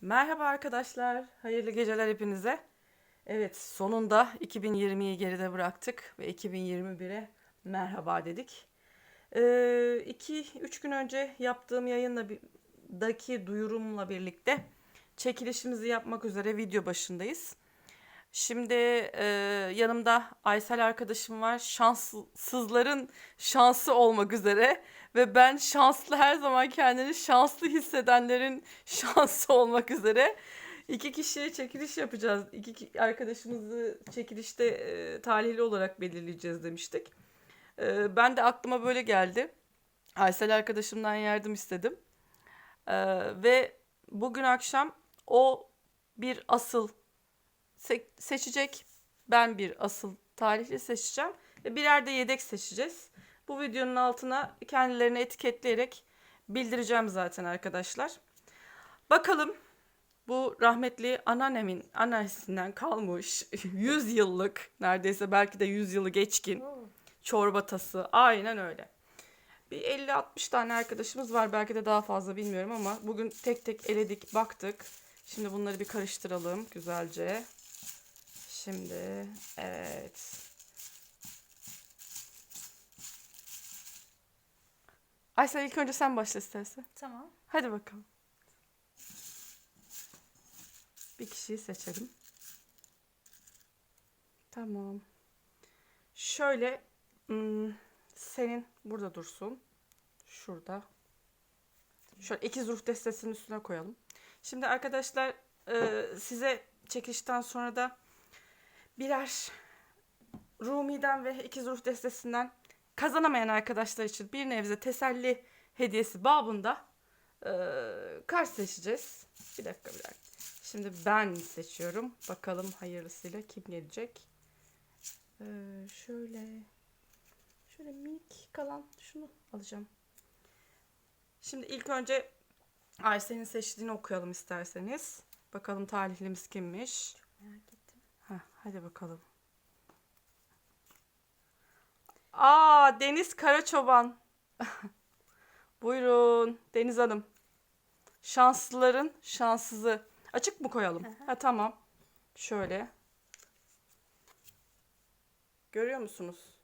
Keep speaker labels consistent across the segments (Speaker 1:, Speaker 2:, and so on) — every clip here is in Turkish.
Speaker 1: Merhaba arkadaşlar, hayırlı geceler hepinize. Evet, sonunda 2020'yi geride bıraktık ve 2021'e merhaba dedik. 2-3 gün önce yaptığım yayınla bir- daki duyurumla birlikte çekilişimizi yapmak üzere video başındayız. Şimdi e, yanımda Aysel arkadaşım var. Şanssızların şansı olmak üzere ve ben şanslı her zaman kendini şanslı hissedenlerin şansı olmak üzere iki kişiye çekiliş yapacağız. İki ki- arkadaşımızı çekilişte e, talihli olarak belirleyeceğiz demiştik. E, ben de aklıma böyle geldi. Aysel arkadaşımdan yardım istedim. E, ve bugün akşam o bir asıl se- seçecek. Ben bir asıl talihli seçeceğim. Ve birer de yedek seçeceğiz. Bu videonun altına kendilerini etiketleyerek bildireceğim zaten arkadaşlar. Bakalım bu rahmetli anneannemin annesinden kalmış 100 yıllık neredeyse belki de 100 yılı geçkin çorba tası. Aynen öyle. Bir 50-60 tane arkadaşımız var belki de daha fazla bilmiyorum ama bugün tek tek eledik baktık. Şimdi bunları bir karıştıralım güzelce. Şimdi evet. Aysel ilk önce sen başla istersen.
Speaker 2: Tamam.
Speaker 1: Hadi bakalım. Bir kişiyi seçelim. Tamam. Şöyle hmm, senin burada dursun. Şurada. Şöyle ikiz ruh destesinin üstüne koyalım. Şimdi arkadaşlar e, size çekişten sonra da birer Rumi'den ve ikiz ruh destesinden kazanamayan arkadaşlar için bir nebze teselli hediyesi babında e, kart seçeceğiz. Bir dakika bir dakika. Şimdi ben seçiyorum. Bakalım hayırlısıyla kim gelecek. Ee, şöyle şöyle minik kalan şunu alacağım. Şimdi ilk önce Ayşe'nin seçtiğini okuyalım isterseniz. Bakalım talihlimiz kimmiş.
Speaker 2: Merak ettim.
Speaker 1: Hadi bakalım. Aa Deniz Karaçoban. Buyurun Deniz Hanım. Şanslıların şanssızı. Açık mı koyalım? Ha tamam. Şöyle. Görüyor musunuz?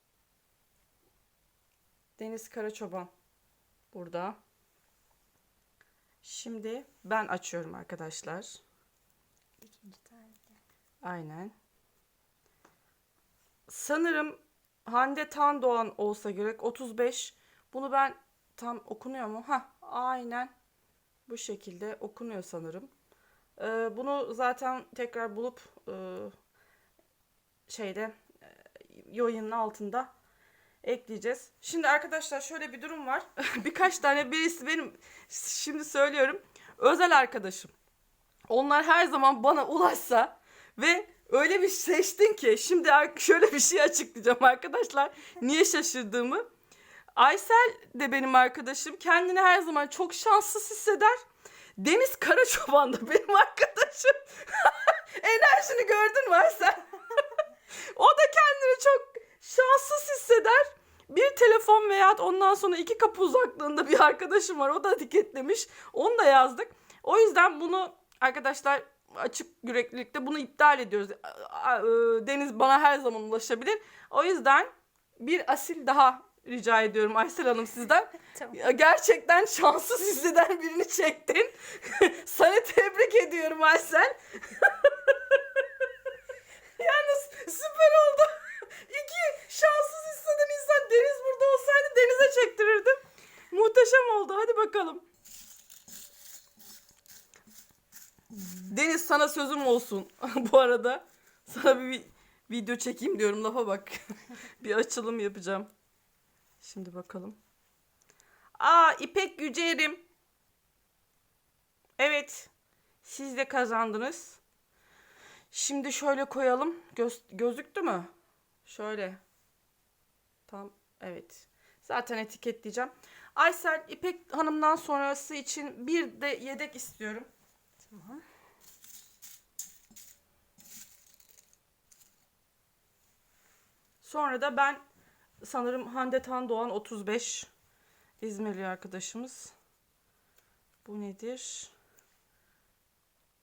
Speaker 1: Deniz Karaçoban. Burada. Şimdi ben açıyorum arkadaşlar.
Speaker 2: İkinci tarihte.
Speaker 1: Aynen. Sanırım Hande Tan Doğan olsa gerek 35. Bunu ben tam okunuyor mu? Ha, aynen. Bu şekilde okunuyor sanırım. Ee, bunu zaten tekrar bulup e, şeyde e, yayının altında ekleyeceğiz. Şimdi arkadaşlar şöyle bir durum var. Birkaç tane birisi benim şimdi söylüyorum özel arkadaşım. Onlar her zaman bana ulaşsa ve öyle bir seçtin ki şimdi şöyle bir şey açıklayacağım arkadaşlar. Niye şaşırdığımı. Aysel de benim arkadaşım. Kendini her zaman çok şanssız hisseder. Deniz Karaçoban da benim arkadaşım. Enerjini gördün mü Aysel? o da kendini çok şanssız hisseder. Bir telefon veya ondan sonra iki kapı uzaklığında bir arkadaşım var. O da etiketlemiş. Onu da yazdık. O yüzden bunu arkadaşlar açık yüreklilikte bunu iptal ediyoruz. E, Deniz bana her zaman ulaşabilir. O yüzden bir asil daha rica ediyorum Aysel Hanım sizden.
Speaker 2: Tamam.
Speaker 1: Gerçekten şanssız hisseden birini çektin. Sana tebrik ediyorum Aysel. Yalnız süper oldu. İki şanssız hisseden insan Deniz burada olsaydı Deniz'e çektirirdim. Muhteşem oldu. Hadi bakalım. Deniz sana sözüm olsun. Bu arada sana bir vi- video çekeyim diyorum. Lafa bak. bir açılım yapacağım. Şimdi bakalım. Aa İpek Yücerim. Evet. Siz de kazandınız. Şimdi şöyle koyalım. Göz, gözüktü mü? Şöyle. Tam evet. Zaten etiketleyeceğim. Aysel İpek Hanım'dan sonrası için bir de yedek istiyorum.
Speaker 2: Tamam.
Speaker 1: Sonra da ben sanırım Hande Tan Doğan 35 İzmirli arkadaşımız. Bu nedir?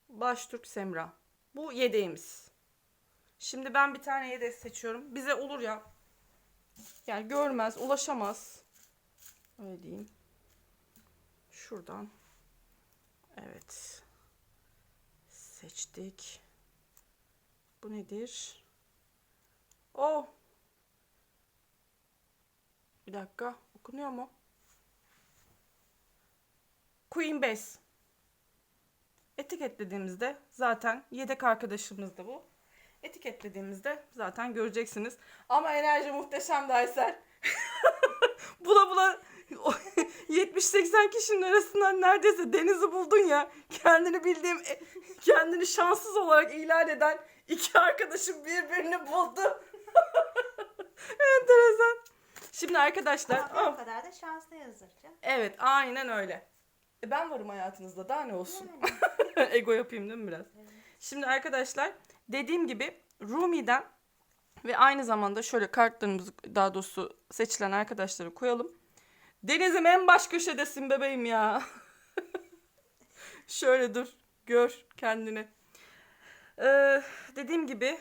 Speaker 1: Baştürk Semra. Bu yedeğimiz. Şimdi ben bir tane yedek seçiyorum. Bize olur ya. Yani görmez, ulaşamaz. Öyle diyeyim. Şuradan. Evet. Seçtik. Bu nedir? Oh. Bir dakika. Okunuyor mu? Queen Bess. Etiketlediğimizde zaten yedek arkadaşımız da bu. Etiketlediğimizde zaten göreceksiniz. Ama enerji muhteşem Aysel. bula bula 70-80 kişinin arasından neredeyse Deniz'i buldun ya. Kendini bildiğim, e, kendini şanssız olarak ilan eden iki arkadaşım birbirini buldu. Enteresan. Şimdi arkadaşlar...
Speaker 2: Ama
Speaker 1: Ah,
Speaker 2: o kadar da şanslıyızdır canım.
Speaker 1: Evet aynen öyle. E ben varım hayatınızda daha ne olsun.
Speaker 2: Yani.
Speaker 1: Ego yapayım değil mi biraz?
Speaker 2: Evet.
Speaker 1: Şimdi arkadaşlar dediğim gibi Rumi'den ve aynı zamanda şöyle kartlarımızı daha doğrusu seçilen arkadaşları koyalım. Deniz'im en baş köşedesin bebeğim ya. şöyle dur gör kendini. Ee, dediğim gibi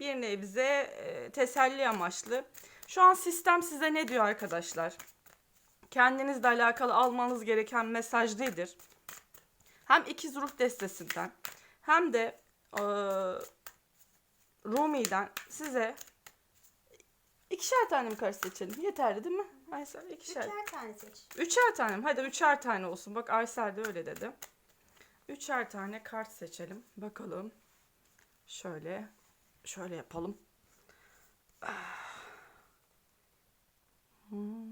Speaker 1: bir nebze e, teselli amaçlı. Şu an sistem size ne diyor arkadaşlar? Kendinizle alakalı almanız gereken mesaj nedir? Hem ikiz ruh destesinden hem de eee Rumi'den size ikişer tane mi kart seçelim? Yeterli değil mi? Aysel ikişer.
Speaker 2: Üçer tane seç.
Speaker 1: Üçer tane mi? Hadi üçer tane olsun. Bak Aysel de öyle dedi. Üçer tane kart seçelim. Bakalım. Şöyle. Şöyle yapalım. Ah. Hmm.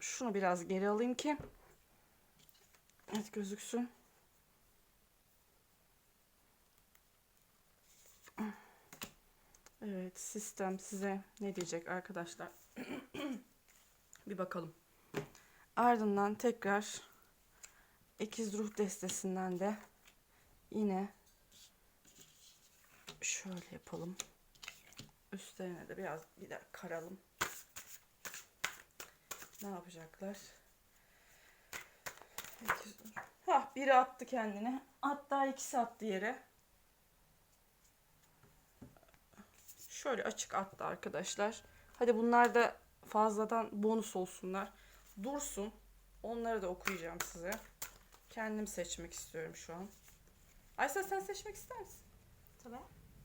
Speaker 1: Şunu biraz geri alayım ki. Evet gözüksün. Evet, sistem size ne diyecek arkadaşlar? bir bakalım. Ardından tekrar ikiz ruh destesinden de yine şöyle yapalım. Üstlerine de biraz bir de karalım. Ne yapacaklar? Hah, biri attı kendine. Hatta ikisi attı yere. Şöyle açık attı arkadaşlar. Hadi bunlar da fazladan bonus olsunlar. Dursun. Onları da okuyacağım size. Kendim seçmek istiyorum şu an. Aysel sen seçmek ister misin?
Speaker 2: Tabii.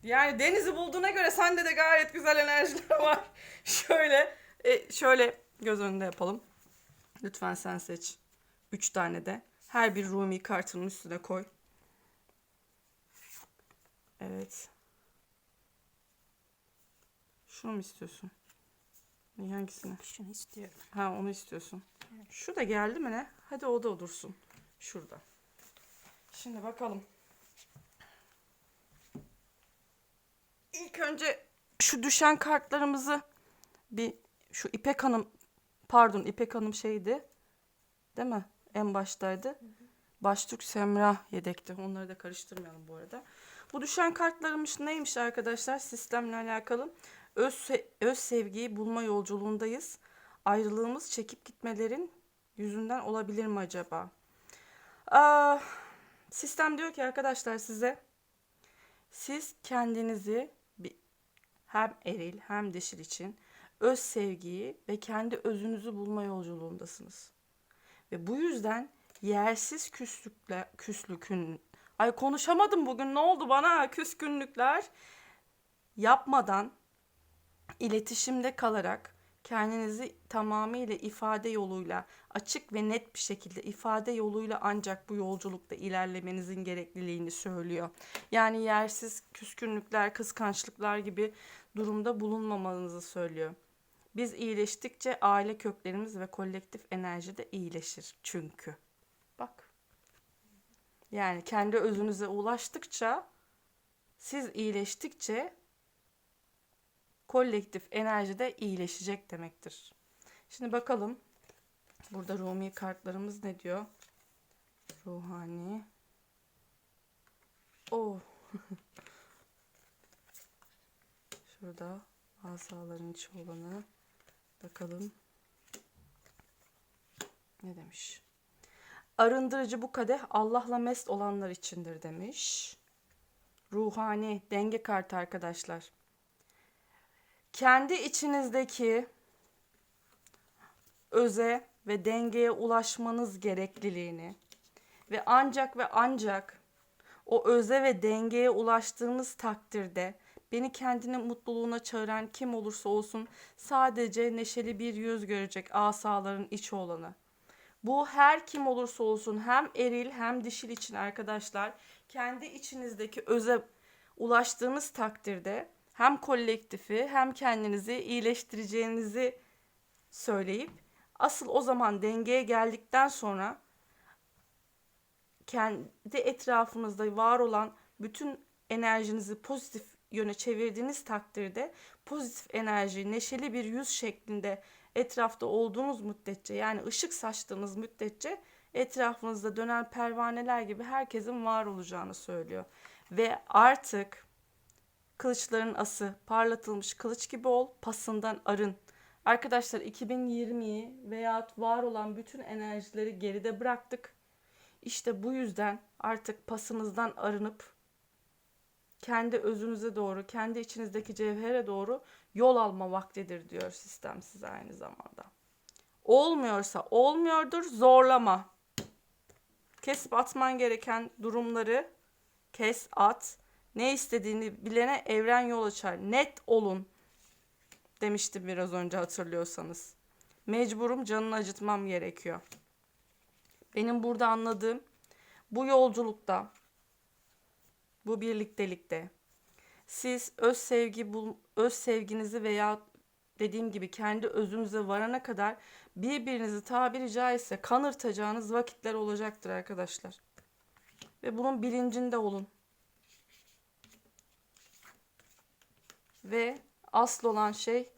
Speaker 1: Yani Deniz'i bulduğuna göre sende de gayet güzel enerjiler var. şöyle e, şöyle göz önünde yapalım. Lütfen sen seç. Üç tane de. Her bir Rumi kartının üstüne koy. Evet. Şunu mu istiyorsun? Ne, Hangisini?
Speaker 2: Şunu istiyorum.
Speaker 1: Ha onu istiyorsun.
Speaker 2: Evet.
Speaker 1: Şu da geldi mi ne? Hadi o da dursun. Şurada. Şimdi bakalım. İlk önce şu düşen kartlarımızı bir şu İpek Hanım pardon İpek Hanım şeydi. Değil mi? En baştaydı. Baştürk Semra yedekti. Onları da karıştırmayalım bu arada. Bu düşen kartlarımız neymiş arkadaşlar? Sistemle alakalı. Öz, öz sevgiyi bulma yolculuğundayız. Ayrılığımız çekip gitmelerin yüzünden olabilir mi acaba? Aa, sistem diyor ki arkadaşlar size siz kendinizi hem eril hem dişil için öz sevgiyi ve kendi özünüzü bulma yolculuğundasınız. Ve bu yüzden yersiz küslükle küslükün ay konuşamadım bugün ne oldu bana küskünlükler yapmadan iletişimde kalarak kendinizi tamamıyla ifade yoluyla açık ve net bir şekilde ifade yoluyla ancak bu yolculukta ilerlemenizin gerekliliğini söylüyor. Yani yersiz küskünlükler, kıskançlıklar gibi durumda bulunmamanızı söylüyor. Biz iyileştikçe aile köklerimiz ve kolektif enerji de iyileşir çünkü. Bak. Yani kendi özünüze ulaştıkça siz iyileştikçe kolektif enerji de iyileşecek demektir. Şimdi bakalım. Burada Rumi kartlarımız ne diyor? Ruhani. Oh. Şurada asaların içi olanı. Bakalım. Ne demiş? Arındırıcı bu kadeh Allah'la mest olanlar içindir demiş. Ruhani denge kartı arkadaşlar. Kendi içinizdeki öze ve dengeye ulaşmanız gerekliliğini ve ancak ve ancak o öze ve dengeye ulaştığınız takdirde beni kendinin mutluluğuna çağıran kim olursa olsun sadece neşeli bir yüz görecek asaların içi olanı. Bu her kim olursa olsun hem eril hem dişil için arkadaşlar kendi içinizdeki öze ulaştığınız takdirde hem kolektifi hem kendinizi iyileştireceğinizi söyleyip asıl o zaman dengeye geldikten sonra kendi etrafınızda var olan bütün enerjinizi pozitif yöne çevirdiğiniz takdirde pozitif enerji, neşeli bir yüz şeklinde etrafta olduğunuz müddetçe yani ışık saçtığınız müddetçe etrafınızda dönen pervaneler gibi herkesin var olacağını söylüyor. Ve artık kılıçların ası parlatılmış kılıç gibi ol, pasından arın. Arkadaşlar 2020'yi veya var olan bütün enerjileri geride bıraktık. İşte bu yüzden artık pasınızdan arınıp kendi özünüze doğru, kendi içinizdeki cevhere doğru yol alma vaktidir diyor sistem size aynı zamanda. Olmuyorsa olmuyordur, zorlama. Kesip atman gereken durumları kes at. Ne istediğini bilene evren yol açar. Net olun demiştim biraz önce hatırlıyorsanız. Mecburum canını acıtmam gerekiyor. Benim burada anladığım bu yolculukta, bu birliktelikte siz öz sevgi öz sevginizi veya dediğim gibi kendi özünüze varana kadar birbirinizi tabiri caizse kanırtacağınız vakitler olacaktır arkadaşlar. Ve bunun bilincinde olun. Ve asıl olan şey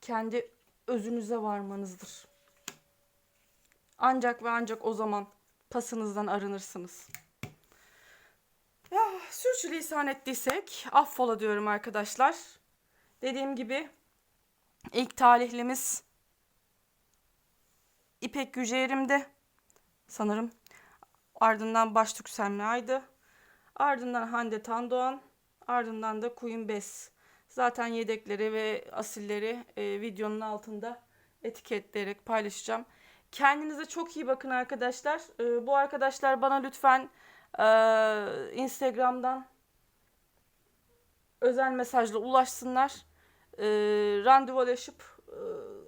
Speaker 1: kendi özünüze varmanızdır. Ancak ve ancak o zaman pasınızdan arınırsınız. Ya sürçülisan ettiysek affola diyorum arkadaşlar. Dediğim gibi ilk talihlimiz İpek Yüceğir'imdi. Sanırım. Ardından Baştürk Semra'ydı. Ardından Hande Tandoğan. Ardından da Queen Bess. Zaten yedekleri ve asilleri e, videonun altında etiketleyerek paylaşacağım. Kendinize çok iyi bakın arkadaşlar. E, bu arkadaşlar bana lütfen e, Instagram'dan özel mesajla ulaşsınlar. E, randevulaşıp e,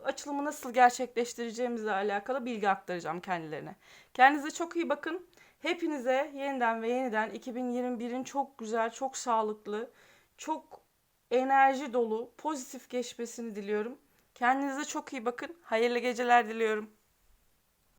Speaker 1: açılımı nasıl gerçekleştireceğimizle alakalı bilgi aktaracağım kendilerine. Kendinize çok iyi bakın. Hepinize yeniden ve yeniden 2021'in çok güzel, çok sağlıklı, çok enerji dolu, pozitif geçmesini diliyorum. Kendinize çok iyi bakın. Hayırlı geceler diliyorum.